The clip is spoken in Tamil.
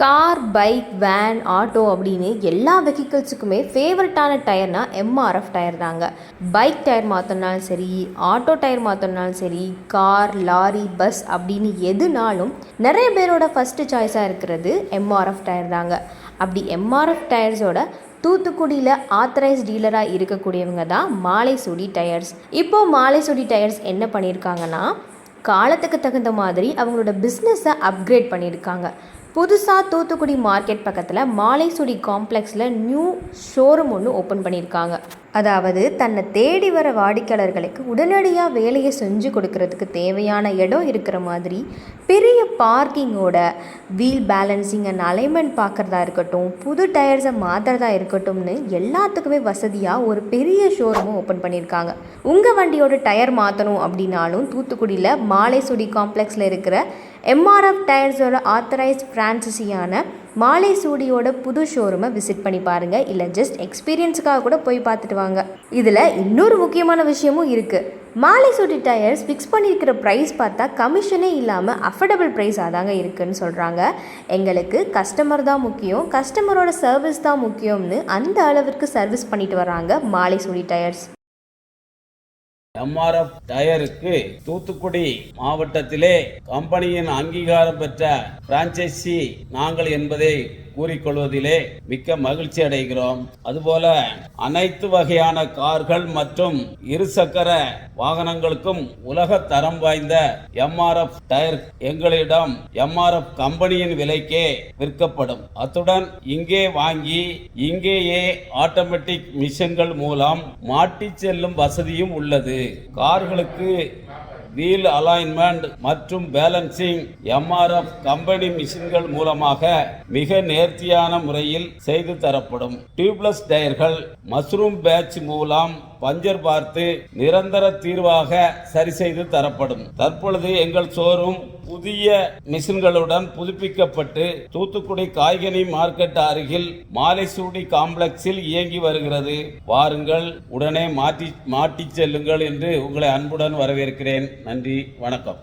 கார் பைக் வேன் ஆட்டோ அப்படின்னு எல்லா வெஹிக்கிள்ஸுக்குமே ஃபேவரட்டான டயர்னால் எம்ஆர்எஃப் டயர் தாங்க. பைக் டயர் மாற்றினாலும் சரி ஆட்டோ டயர் மாற்றினாலும் சரி கார் லாரி பஸ் அப்படின்னு எதுனாலும் நிறைய பேரோட ஃபஸ்ட்டு சாய்ஸாக இருக்கிறது எம்ஆர்எஃப் டயர் தாங்க. அப்படி எம்ஆர்எஃப் டயர்ஸோட தூத்துக்குடியில் ஆத்தரைஸ் டீலராக இருக்கக்கூடியவங்க தான் மாலைசூடி டயர்ஸ் இப்போது மாலைசூடி டயர்ஸ் என்ன பண்ணியிருக்காங்கன்னா காலத்துக்கு தகுந்த மாதிரி அவங்களோட பிஸ்னஸை அப்கிரேட் பண்ணியிருக்காங்க. புதுசாக தூத்துக்குடி மார்க்கெட் பக்கத்தில் மாலைசுடி காம்ப்ளெக்ஸில் நியூ ஷோரூம் ஒன்று ஓப்பன் பண்ணியிருக்காங்க அதாவது தன்னை தேடி வர வாடிக்கையாளர்களுக்கு உடனடியாக வேலையை செஞ்சு கொடுக்கறதுக்கு தேவையான இடம் இருக்கிற மாதிரி பெரிய பார்க்கிங்கோட வீல் பேலன்சிங் அண்ட் அலைன்மெண்ட் பார்க்குறதா இருக்கட்டும் புது டயர்ஸை மாற்றுறதா இருக்கட்டும்னு எல்லாத்துக்குமே வசதியாக ஒரு பெரிய ஷோரூமும் ஓப்பன் பண்ணியிருக்காங்க. உங்கள் வண்டியோட டயர் மாற்றணும் அப்படின்னாலும் தூத்துக்குடியில் மாலைசுடி காம்ப்ளெக்ஸில் இருக்கிற எம்ஆர்எஃப் டயர்ஸோட ஆத்தரைஸ்ட் ஃப்ரான்சிசியான மாலை சூடியோட புது ஷோரூமை விசிட் பண்ணி பாருங்கள் இல்லை ஜஸ்ட் எக்ஸ்பீரியன்ஸுக்காக கூட போய் பார்த்துட்டு வாங்க. இதில் இன்னொரு முக்கியமான விஷயமும் இருக்குது மாலை சூடி டயர்ஸ் ஃபிக்ஸ் பண்ணியிருக்கிற ப்ரைஸ் பார்த்தா கமிஷனே இல்லாமல் அஃபர்டபுள் ப்ரைஸாக தாங்க இருக்குன்னு சொல்கிறாங்க எங்களுக்கு கஸ்டமர் தான் முக்கியம். கஸ்டமரோட சர்வீஸ் தான் முக்கியம்னு அந்த அளவிற்கு சர்வீஸ் பண்ணிட்டு வராங்க மாலை சூடி டயர்ஸ் எம்ஆர்எஃப் டயருக்கு தூத்துக்குடி மாவட்டத்திலே கம்பெனியின் அங்கீகாரம் பெற்ற பிரான்ச்சைசி நாங்கள் என்பதை கூறிக்கொள்வதிலே மிக்க மகிழ்ச்சி அடைகிறோம். அதுபோல அனைத்து வகையான கார்கள் மற்றும் இருசக்கர வாகனங்களுக்கும் உலக தரம் வாய்ந்த எம்ஆர்எஃப் டயர் எங்களிடம் எம்ஆர்எஃப் கம்பெனியின் விலைக்கே விற்கப்படும். அத்துடன் இங்கே வாங்கி இங்கேயே ஆட்டோமேட்டிக் மிஷின்கள் மூலம் மாட்டிச் செல்லும் வசதியும் உள்ளது. கார்களுக்கு வீல் அலைன்மெண்ட் மற்றும் பேலன்சிங் எம்ஆர்எஃப் கம்பெனி மிஷின்கள் மூலமாக மிக நேர்த்தியான முறையில் செய்து தரப்படும். டியூப்லெஸ் டயர்கள் மஷ்ரூம் பேட்ச் மூலம் பஞ்சர் பார்த்து நிரந்தர தீர்வாக சரி செய்து தரப்படும். தற்பொழுது எங்கள் ஷோரூம் புதிய மிஷின்களுடன் புதுப்பிக்கப்பட்டு தூத்துக்குடி காய்கனி மார்க்கெட் அருகில் மாலைசூடி காம்ப்ளெக்ஸில் இயங்கி வருகிறது. வாருங்கள் உடனே மாற்றி மாட்டிச் செல்லுங்கள் என்று உங்களை அன்புடன் வரவேற்கிறேன். நன்றி வணக்கம்.